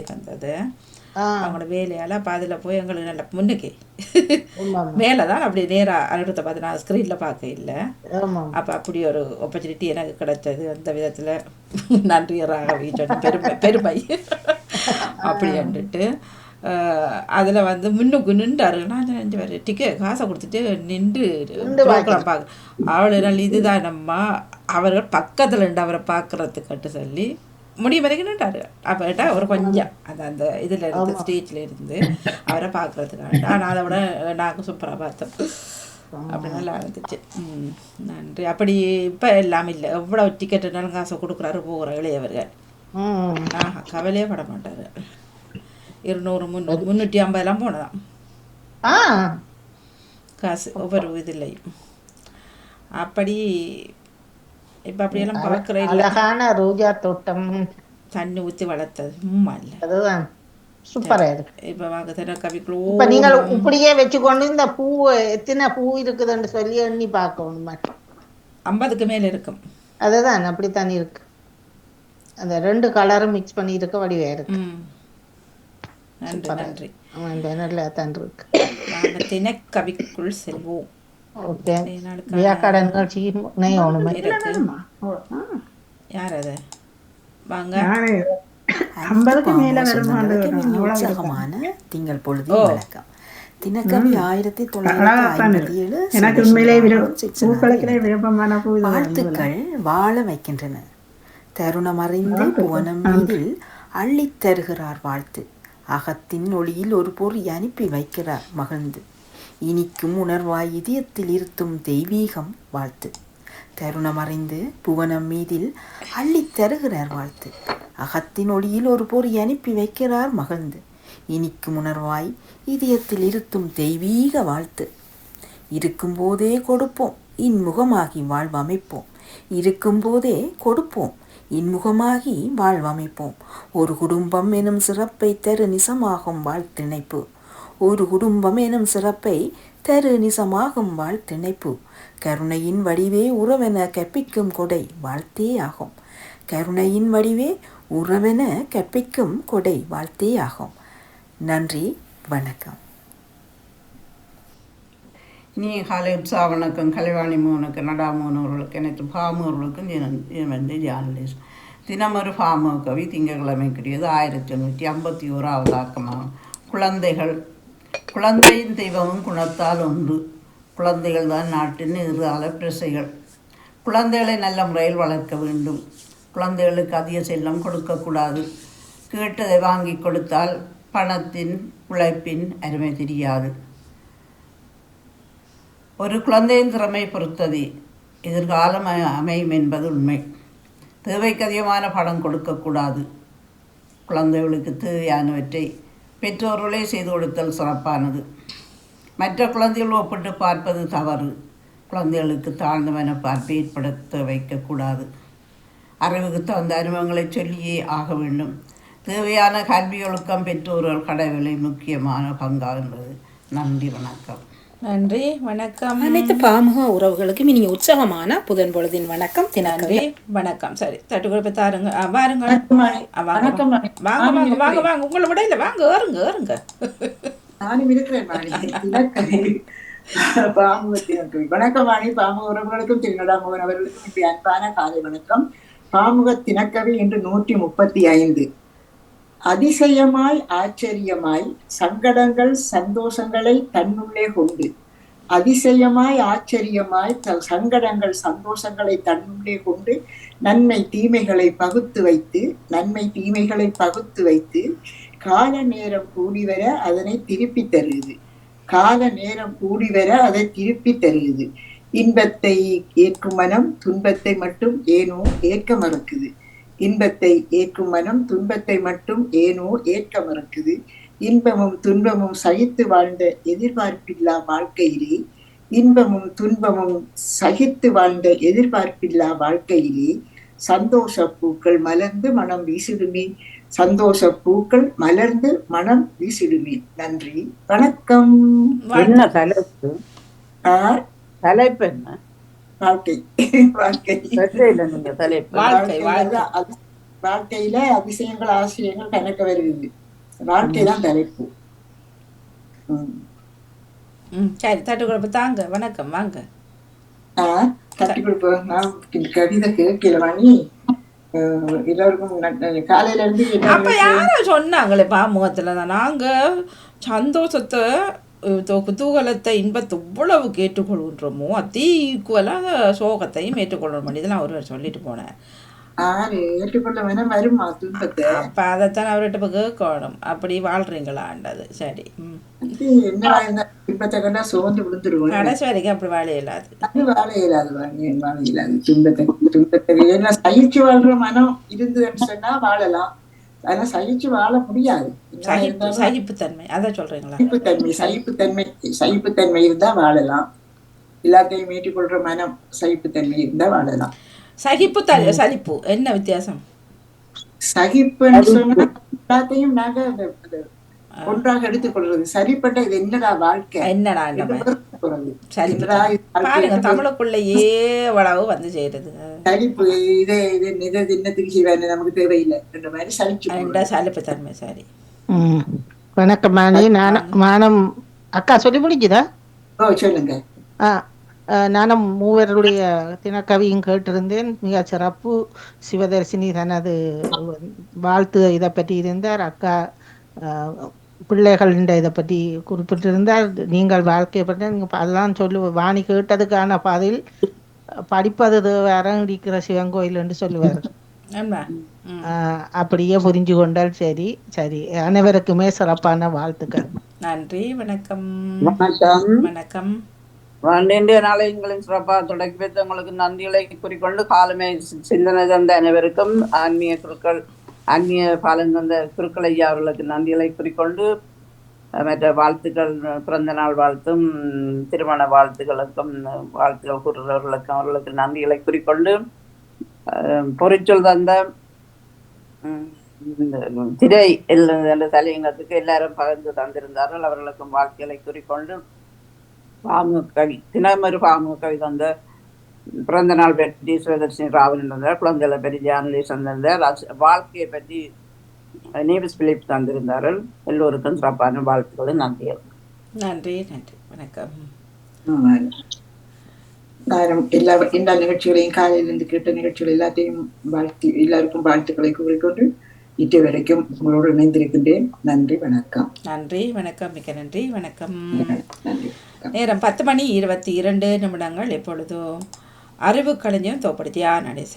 இருந்தது ஆ. அவங்களோட வேலையால் அப்போ அதில் போய் எங்களுக்கு நல்ல முன்னுக்கு. மேலே தான் அப்படி நேராக அனுபவத்தை பார்த்து நான் ஸ்க்ரீனில் பார்க்க இல்லை. அப்போ அப்படி ஒரு ஆப்பர்ச்சுனிட்டி எனக்கு கிடைச்சது. அந்த விதத்தில் நன்றி ராகவி பெருமை பெருமை. அப்படி வந்துட்டு அதில் வந்து முன்னுக்கு நின்றாரு. நான் அஞ்சு பேர் டிக்கெட் காசை கொடுத்துட்டு நின்று ப்ரோக்ராம் பார்க்க. அவள் நல்ல இதுதான் நம்ம அவர்கள் பக்கத்தில் நின்று அவரை பார்க்குறதுக்கட்டு சொல்லி முடியும் வரைக்கும் நின்றாரு அப்போ கேட்டால் அவர் கொஞ்சம் அந்த அந்த இதில் இருந்து ஸ்டேஜில் இருந்து அவரை பார்க்குறதுக்காக ஆனால் அதை விட நாங்கள் சூப்பராக பார்த்தோம் அப்படி நல்லா இருந்துச்சு. நன்றி. அப்படி இப்போ எல்லாம் இல்லை. எவ்வளோ டிக்கெட்டுனாலும் காசை கொடுக்குறாரு போகிற இளையவர்கள். ஆஹா கவலையே பட மாட்டார். இருநூறு முந்நூறு முந்நூற்றி ஐம்பதெல்லாம் போனதாம். ஆ. காசு ஒவ்வொரு இதுலையும். அப்படி இப்போ அப்படியெல்லாம் பார்க்குற அழகான ரோஜா தோட்டம். தண்ணி ஊற்றி வளர்த்தது. சும்மா இல்லை அதுதான். சூப்பரா இருக்கு. இப்போ வாங்க தர கவிக்குள்ள இப்ப நீங்கள் இப்படியே வச்சுக்கொண்டு இந்த பூ எத்தனை பூ இருக்குதுன்னு சொல்லி எண்ணி பார்க்கணும் ஐம்பதுக்கு மேலே இருக்கும். அதுதான் அப்படித்தான் இருக்கு. அந்த ரெண்டு கலரும் மிக்ஸ் பண்ணி இருக்க வடிவா இருக்கு. ம். நன்றி நன்றி. நல்லா தான் இருக்கு. தினக்கவிக்குள் செல்வோம். வாங்க. திங்கள் பொழுது வணக்கம். தினக்கவி ஆயிரத்தி தொள்ளாயிரத்தி ஐம்பத்தி ஏழு எனக்கு உண்மையிலே விருப்பமான வாழ்த்துக்கள் வாழ வைக்கின்றன. தருணம் அறிந்து புவனம் மீதில் அள்ளித் தருகிறார் வாழ்த்து. அகத்தின் ஒளியில் ஒரு பொறி அனுப்பி வைக்கிறார் மகிழ்ந்து. இனிக்கும் உணர்வாய் இதயத்தில் இருத்தும் தெய்வீகம் வாழ்த்து. தருணம் அறிந்து புவனம் மீதில் அள்ளித் தருகிறார் வாழ்த்து. அகத்தின் ஒளியில் ஒரு பொறி அனுப்பி வைக்கிறார் மகிழ்ந்து. இனிக்கும் உணர்வாய் இதயத்தில் இருத்தும் தெய்வீக வாழ்த்து. இருக்கும்போதே கொடுப்போம் இன்முகமாகி வாழ்வமைப்போம். இருக்கும்போதே கொடுப்போம் இன்முகமாகி வாழ்வமைப்போம். ஒரு குடும்பம் எனும் சிறப்பை தரு நிசமாகும் வாழ்த்திணைப்பு. ஒரு குடும்பம் எனும் சிறப்பை தரு நிசமாகும் வாழ்த்திணைப்பு. கருணையின் வடிவே உறவென கற்பிக்கும் கொடை வாழ்த்தே ஆகும் கருணையின் வடிவே உறவென கற்பிக்கும் கொடை வாழ்த்தே ஆகும் நன்றி வணக்கம். நீ காலை உற்சாக வணக்கம் கலைவாணி மோனுக்கு நடாமோனவர்களுக்கு எனக்கு பாமூர்களுக்கும் இது வந்து ஜார்னலிஸ் தினமொரு பாம கவி திங்கக்கிழமைக்குரியது ஆயிரத்தி எண்ணூற்றி ஐம்பத்தி ஓராவது ஆக்கமாகும். குழந்தைகள் குழந்தையின் தெய்வமும் குணத்தால் ஒன்று குழந்தைகள் தான் நாட்டின் இரு பிரசைகள் குழந்தைகளை நல்ல முறையில் வளர்க்க வேண்டும். குழந்தைகளுக்கு அதிக செல்லம் கொடுக்கக்கூடாது கேட்டதை வாங்கி கொடுத்தால் பணத்தின் உழைப்பின் அருமை தெரியாது. ஒரு குழந்தையின் திறமை பொறுத்தது. எதிர்காலம் அமையும் என்பது உண்மை. தேவைக்கு அதிகமான பணம் கொடுக்கக்கூடாது குழந்தைகளுக்கு தேவையானவற்றை பெற்றோர்களே செய்து கொடுத்தல் சிறப்பானது. மற்ற குழந்தைகள் ஒப்பிட்டு பார்ப்பது தவறு. குழந்தைகளுக்கு தாழ்ந்த மனப்பார்ப்பை ஏற்படுத்த வைக்கக்கூடாது அறிவுக்கு தகுந்த அனுபவங்களை சொல்லியே ஆக வேண்டும். தேவையான கல்வி ஒழுக்கம் பெற்றோர்கள் கடவுளை முக்கியமான பங்காகின்றது நன்றி வணக்கம். நன்றி வணக்கம். அனைத்து பாமுக உறவுகளுக்கும் இனி உற்சாகமான புதன் பொழுதின் வணக்கம் நன்றி வணக்கம். சரி தட்டு கொடுப்ப தாருங்க வாருங்க. வாங்க வாங்க. வாங்க வாங்க உங்களை விட இல்லை. வாங்க ஏறுங்க ஏறுங்க. நானும் இருக்கிறேன் வணக்கம் வாணி. பாமுக உறவுகளுக்கும் திருநடாமோகன் அவர்களுக்கும் என்னுடைய அன்பான காலை வணக்கம். பாமுக தினக்கவி என்று நூற்றி முப்பத்தி ஐந்து. அதிசயமாய் ஆச்சரியமாய் சங்கடங்கள் சந்தோஷங்களை தன்னுள்ளே கொண்டு அதிசயமாய் ஆச்சரியமாய் த- சங்கடங்கள் சந்தோஷங்களை தன்னுள்ளே கொண்டு நன்மை தீமைகளை பகுத்து வைத்து நன்மை தீமைகளை பகுத்து வைத்து கால நேரம் கூடி வர அதனை திருப்பி தருகிறது கால நேரம் கூடி வர அதை திருப்பி தருகிறது இன்பத்தை ஏற்கும் மனம் துன்பத்தை மட்டும் ஏனோ ஏற்க மறுக்குது. இன்பத்தை ஏற்கும் மனம் துன்பத்தை மட்டும் ஏனோ ஏற்க மறுக்குது. இன்பமும் துன்பமும் சகித்து வாழ்ந்த எதிர்பார்ப்பில்லா வாழ்க்கையிலே இன்பமும் துன்பமும் சகித்து வாழ்ந்த எதிர்பார்ப்பில்லா வாழ்க்கையிலே சந்தோஷ பூக்கள் மலர்ந்து மனம் வீசிடுமே. சந்தோஷ பூக்கள் மலர்ந்து மனம் வீசிடுமே. நன்றி. வணக்கம். என்ன தலைப்பு? தலைப்பு என்ன? வாழ்க்கை. வாழ்க்கை. வாழ்க்கையில அது- வாழ்க்கையில அதிசயங்கள் ஆசிரியங்கள் கணக்க வருகிறது. வாழ்க்கை தான் தலைப்பு. சரி தட்டு கொடுப்பு தாங்க. வணக்கம் வாங்க. ஆ, தட்டி கொடுப்போம் நான் கவிதை கேட்கல மணி. எல்லாருக்கும் காலையில இருந்து அப்ப யாரோ சொன்னாங்களே பாமுகத்துல தான் நாங்க சந்தோஷத்தை குதூகலத்தை இன்பத்தை இவ்வளவு கேட்டுக்கொள்கின்றோமோ அதே ஈக்குவலாக சோகத்தையும் ஏற்றுக்கொள்ளணும். இதெல்லாம் ஒருவர் சொல்லிட்டு போனேன் அப்ப அதைத்தான் அவர்கிட்ட போய் கேட்கணும். அப்படி வாழ்றீங்களான்றது சரி. சோர்ந்து விழுந்துருவோம். கடைசி வரைக்கும் அப்படி வாழ இயலாது வாழ இயலாது வாழ இயலாது துன்பத்தை துன்பத்தை சகிச்சு வாழ்ற மனம் இருந்ததுன்னு சொன்னா வாழலாம். ஆனா சகிச்சு வாழ முடியாது. சகிப்பு சகிப்புத்தன்மை. அதை சொல்றீங்களா? சகிப்புத்தன்மை சகிப்புத்தன்மை சகிப்புத்தன்மை இருந்தா வாழலாம். எல்லாத்தையும் ஏற்றுக்கொள்ற மனம் சகிப்புத்தன்மை இருந்தா வாழலாம். சகிப்பு த சலிப்பு என்ன வித்தியாசம்? சகிப்புன்னு சொன்னா எல்லாத்தையும் நாங்க ஒன்றாக எடுத்துக்கொள்றது சரிப்பட்ட இது என்னடா வாழ்க்கை? என்னடா பாருங்க தமிழுக்குள்ளேயே எவ்வளவு வந்து செய்யறது சலிப்பு இது இது இது என்னத்துக்கு செய்வாரு நமக்கு தேவையில்லை. என்ற மாதிரி சலிச்சு என்ற சலிப்பு தன்மை சரி. ம். வணக்கம் மாணி நானும் மானம் அக்கா சொல்லி முடிஞ்சுதா? ஓ சொல்லுங்க. ஆ ஆ, நானும் மூவருடைய தினக்கவியும் கேட்டிருந்தேன். மிக சிறப்பு. சிவதர்சினி தனது வாழ்த்து இதை பற்றி இருந்தார். அக்கா ஆ, பிள்ளைகள் இதை பற்றி குறிப்பிட்டிருந்தார் நீங்கள் வாழ்க்கையை பற்றி நீங்கள் அதெல்லாம் சொல்லு. வாணி கேட்டதுக்கான பதில் படிப்பது வேற இருக்கிற சிவன் கோயில் என்று சொல்லுவார் அப்படியே புரிஞ்சு கொண்டால் சரி. சரி. அனைவருக்குமே சிறப்பான வாழ்த்துக்கள். நன்றி. வணக்கம். வணக்கம். வணக்கம். இன்றைய நாளையங்களின் சிறப்பாக தொடக்கி வைத்த உங்களுக்கு நன்றிகளை கூறிக்கொண்டு காலமே சிந்தனை தந்த அனைவருக்கும் ஆன்மீக குருக்கள். அந்நிய பாலன் தந்த அவர்களுக்கு நன்றிகளை குறிக்கொண்டு மற்ற வாழ்த்துக்கள் பிறந்த நாள் வாழ்த்தும் திருமண வாழ்த்துக்களுக்கும் வாழ்த்துக்கள் கூறுறவர்களுக்கும் அவர்களுக்கு நன்றிகளை குறிக்கொண்டு பொறிச்சொல் தந்த இந்த திரை என்ற தலையங்கத்துக்கு எல்லாரும் பகிர்ந்து தந்திருந்தார்கள். அவர்களுக்கும் வாழ்க்கைகளை குறிக்கொண்டு பாமு கவி தினமொரு பாமு கவி தந்த பிறந்த நாள் பற்றி சிவதர்ஷினி ராவன் தந்தார் குழந்தைகளை பற்றி ஜேர்னலிஸ்ட் ராஜ்- வாழ்க்கையை பற்றி நேவிஸ் பிலிப் தந்திருந்தார்கள். எல்லோருக்கும் சிறப்பான வாழ்த்துக்களை நன்றிகள். நன்றி நன்றி. வணக்கம். நான் எல்லா எல்லா நிகழ்ச்சிகளையும் காலையிலிருந்து கேட்ட நிகழ்ச்சிகள் எல்லாத்தையும் வாழ்த்தி எல்லாருக்கும் வாழ்த்துக்களை கூறிக்கொண்டு இட்டு வரைக்கும் உங்களோடு இணைந்திருக்கின்றேன். நன்றி வணக்கம். நன்றி வணக்கம். மிக்க நன்றி. வணக்கம். நன்றி நேரம் பத்து மணி இருபத்தி இரண்டு நிமிடங்கள். எப்பொழுதும் அறிவு களஞ்சியம் தோப்படுத்தியா நடேசன்?